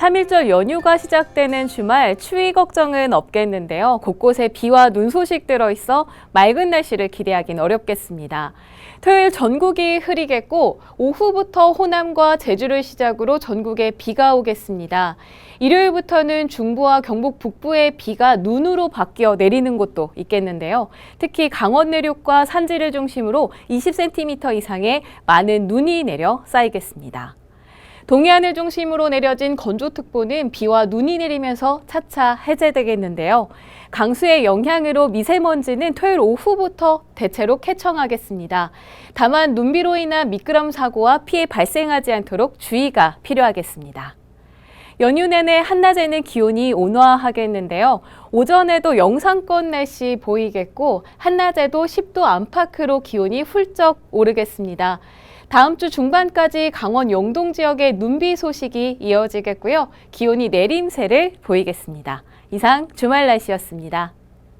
3일절 연휴가 시작되는 주말 추위 걱정은 없겠는데요. 곳곳에 비와 눈 소식 들어있어 맑은 날씨를 기대하긴 어렵겠습니다. 토요일 전국이 흐리겠고 오후부터 호남과 제주를 시작으로 전국에 비가 오겠습니다. 일요일부터는 중부와 경북 북부에 비가 눈으로 바뀌어 내리는 곳도 있겠는데요. 특히 강원 내륙과 산지를 중심으로 20cm 이상의 많은 눈이 내려 쌓이겠습니다. 동해안을 중심으로 내려진 건조특보는 비와 눈이 내리면서 차차 해제되겠는데요. 강수의 영향으로 미세먼지는 토요일 오후부터 대체로 쾌청하겠습니다. 다만 눈비로 인한 미끄럼 사고와 피해 발생하지 않도록 주의가 필요하겠습니다. 연휴 내내 한낮에는 기온이 온화하겠는데요. 오전에도 영상권 날씨 보이겠고 한낮에도 10도 안팎으로 기온이 훌쩍 오르겠습니다. 다음 주 중반까지 강원 영동 지역에 눈비 소식이 이어지겠고요. 기온이 내림세를 보이겠습니다. 이상 주말 날씨였습니다.